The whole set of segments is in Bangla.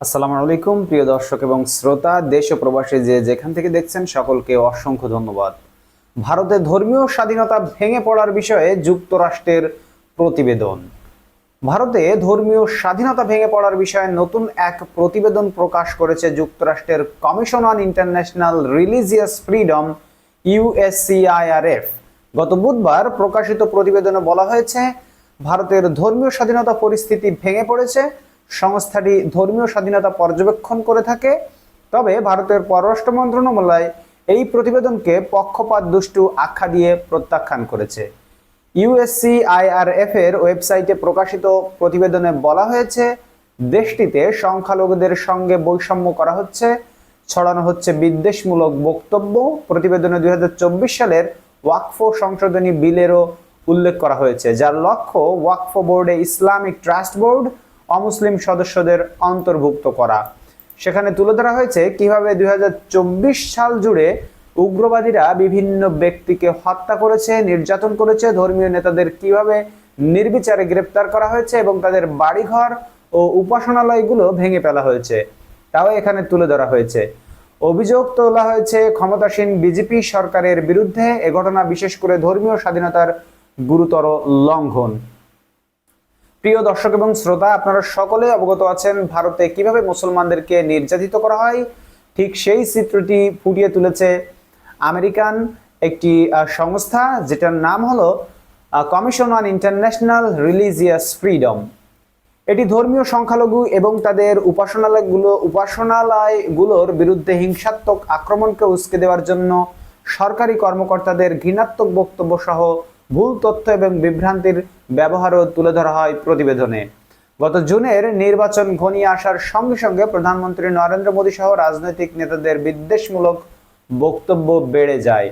আসসালামু আলাইকুম, প্রিয় দর্শক এবং শ্রোতা, দেশ ও প্রবাসী যে যেখান থেকে দেখছেন, সকলকে অসংখ্য ধন্যবাদ। ভারতের ধর্মীয় স্বাধীনতা ভেঙে পড়ার বিষয়ে যুক্তরাষ্ট্রের প্রতিবেদন। ভারতে ধর্মীয় স্বাধীনতা ভেঙে পড়ার বিষয়ে নতুন এক প্রতিবেদন প্রকাশ করেছে যুক্তরাষ্ট্রের commission on international religious freedom USCIRF গত বুধবার প্রকাশিত প্রতিবেদনে বলা হয়েছে, ভারতের ধর্মীয় স্বাধীনতা পরিস্থিতি ভেঙে পড়েছে সংস্থাটি ধর্মীয় স্বাধীনতা পর্যবেক্ষণ করে থাকে। তবে ভারতের পররাষ্ট্র মন্ত্রণালয় এই প্রতিবেদনকে পক্ষপাত দুষ্টু আখ্যা দিয়ে প্রত্যাখ্যান করেছে। ইউএসসিআইআরএফ এর ওয়েবসাইটে প্রকাশিত প্রতিবেদনে বলা হয়েছে, দেশটিতে সংখ্যালঘুদের সঙ্গে বৈষম্য করা হচ্ছে, ছড়ানো হচ্ছে বিদ্বেষমূলক বক্তব্য। প্রতিবেদনে দুই হাজার চব্বিশ সালের ওয়াকফ সংশোধনী বিলেরও উল্লেখ করা হয়েছে, যার লক্ষ্য ওয়াকফ বোর্ডে ইসলামিক ট্রাস্ট বোর্ড অমুসলিম সদস্যদের অন্তর্ভুক্ত করা। সেখানে তুলে ধরা হয়েছে কীভাবে দু হাজার চব্বিশ সাল জুড়ে উগ্রবাদীরা বিভিন্ন ব্যক্তিকে হত্যা করেছে, নির্যাতন করেছে, ধর্মীয় নেতাদের কীভাবে নির্বিচারে গ্রেপ্তার করা হয়েছে এবং তাদের বাড়িঘর ও উপাসনালয়গুলো ভেঙে ফেলা হয়েছে, তাও এখানে তুলে ধরা হয়েছে। অভিযোগ তোলা হয়েছে ক্ষমতাসীন বিজেপি সরকারের বিরুদ্ধে এ ঘটনা বিশেষ করে ধর্মীয় স্বাধীনতার গুরুতর লঙ্ঘন। প্রিয় দর্শক এবং শ্রোতা, আপনারা সকলে অবগত আছেন ভারতে কীভাবে মুসলমানদেরকে নির্যাতিত করা হয়। ঠিক সেই চিত্রটি ফুটিয়ে তুলেছে আমেরিকান একটি সংস্থা, যেটার নাম হলো commission on international religious freedom এটি ধর্মীয় সংখ্যালঘু এবং তাদের উপাসনালয়গুলো, উপাসনালয়গুলোর বিরুদ্ধে হিংসাত্মক আক্রমণকে উস্কে দেওয়ার জন্য সরকারি কর্মকর্তাদের ঘৃণাত্মক বক্তব্য সহ ভুল তথ্য এবং বিভ্রান্তির ব্যবহারও তুলে ধরা হয় প্রতিবেদনে। গত জুনের নির্বাচন ঘনিয়ে আসার সঙ্গে সঙ্গে প্রধানমন্ত্রী নরেন্দ্র মোদী সহ রাজনৈতিক নেতাদের বিদ্বেষমূলক বক্তব্য বেড়ে যায়।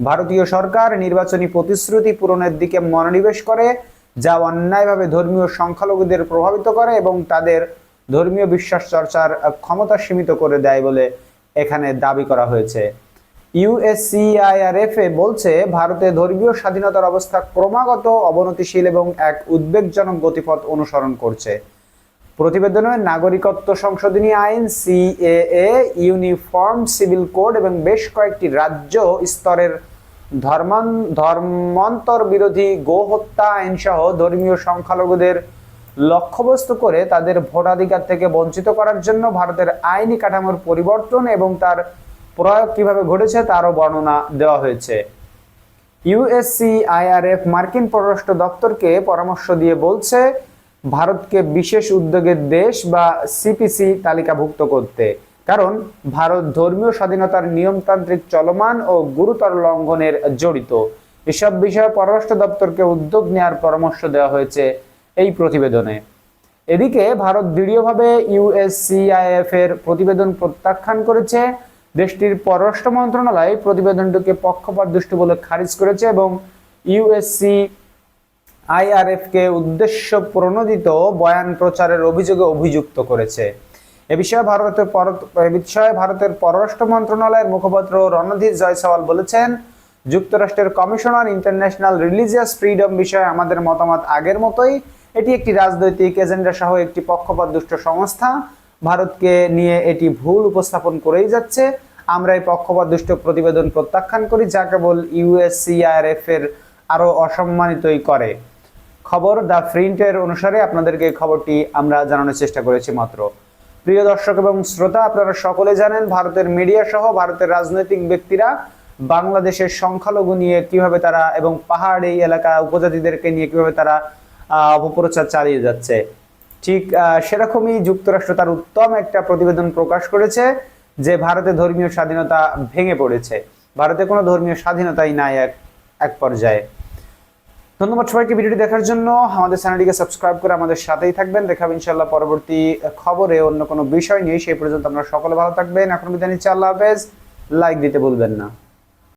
ভারতীয় সরকার নির্বাচনী প্রতিশ্রুতি পূরণের দিকে মনোনিবেশ করে, যা অন্যায়ভাবে ধর্মীয় সংখ্যালঘুদের প্রভাবিত করে এবং তাদের ধর্মীয় বিশ্বাস চর্চার ক্ষমতা সীমিত করে দেয় বলে এখানে দাবি করা হয়েছে। ইউএসসিআইআরএফ এ বলছে, ভারতে ধর্মীয় স্বাধীনতার অবস্থা ক্রমাগত অবনতিশীল এবং এক উদ্বেগজনক গতিপথ অনুসরণ করছে। প্রতিবেদনে নাগরিকত্ব সংশোধনী আইন সিএএ ইউনিফর্ম সিভিল কোড এবং বেশ কয়েকটি রাজ্য স্তরের ধর্মান ধর্মান্তর বিরোধী গো হত্যা আইন সহ ধর্মীয় সংখ্যালঘুদের লক্ষ্যবস্তু করে তাদের ভোটাধিকার থেকে বঞ্চিত করার জন্য ভারতের আইনি কাঠামোর পরিবর্তন এবং তার প্রয়োগ কীভাবে ঘটেছে তারও বর্ণনা দেওয়া হয়েছে। ইউএসসিআইআরএফ মার্কিন পররাষ্ট্র দপ্তরকে পরামর্শ দিয়ে বলছে, ভারতকে বিশেষ উদ্যোগের দেশ বা সিপিসি তালিকাভুক্ত করতে। কারণ, ভারত ধর্মীয় স্বাধীনতার নিয়মতান্ত্রিক চলমান ও গুরুতর লঙ্ঘনের জড়িত। এসব বিষয়ে পররাষ্ট্র দপ্তরকে উদ্যোগ নেওয়ার পরামর্শ দেওয়া হয়েছে এই প্রতিবেদনে। এদিকে, ভারত দৃঢ়ভাবে ইউএসসিআইএফ এর প্রতিবেদন প্রত্যাখ্যান করেছে। দেশটির পররাষ্ট্র মন্ত্রণালয় প্রতিবেদনটিকে পক্ষপাত দুষ্ট বলে খারিজ করেছে এবং ইউএসসি আইআরএফ কে উদ্দেশ্য প্রণোদিত বয়ান প্রচারের অভিযোগে অভিযুক্ত করেছে। এ বিষয়ে ভারতের এ বিষয়ে ভারতের পররাষ্ট্র মন্ত্রণালয়ের মুখপাত্র রণধীর জয়সওয়াল বলেছেন, যুক্তরাষ্ট্রের কমিশনার ইন্টারন্যাশনাল রিলিজিয়াস ফ্রিডম বিষয়ে আমাদের মতামত আগের মতোই। এটি একটি রাজনৈতিক এজেন্ডা সহ একটি পক্ষপাত দুষ্ট সংস্থা। ভারতকে নিয়ে এটি ভুল উপস্থাপন করেই যাচ্ছে। আমরা এই পক্ষপাত, দুষ্ট প্রতিবেদন প্রত্যাখ্যান করি, যা কেবল ইউএসসিআরএফ এর আরও অসম্মানিতই করে। খবর দ্য প্রিন্টের অনুসারে আপনাদেরকে খবরটি আমরা জানানোর চেষ্টা করেছি মাত্র। প্রিয় দর্শক এবং শ্রোতা, আপনারা সকলে জানেন ভারতের মিডিয়া সহ ভারতের রাজনৈতিক ব্যক্তিরা বাংলাদেশের সংখ্যালঘু নিয়ে কীভাবে তারা এবং পাহাড়ি এলাকা উপজাতিদেরকে নিয়ে কীভাবে তারা অপপ্রচার চালিয়ে যাচ্ছে। ঠিক সেরকমই যুক্তরাষ্ট্র তার উত্তম একটা প্রতিবেদন প্রকাশ করেছে। যে ভারতে ধর্মীয় স্বাধীনতা ভেঙে পড়েছে, ভারতে কোনো ধর্মীয় স্বাধীনতাই নাই এক এক পর্যায়ে। ধন্যবাদ সবাইকে ভিডিওটি দেখার জন্য। আমাদের চ্যানেলটিকে সাবস্ক্রাইব করে আমাদের সাথেই থাকবেন। দেখাবো ইনশাল্লাহ পরবর্তী খবরে অন্য কোনো বিষয় নিয়ে। সেই পর্যন্ত আপনারা সকলে ভালো থাকবেন। এখন বিদায় নিচ্ছি। আল্লাহ হাফেজ। লাইক দিতে ভুলবেন না।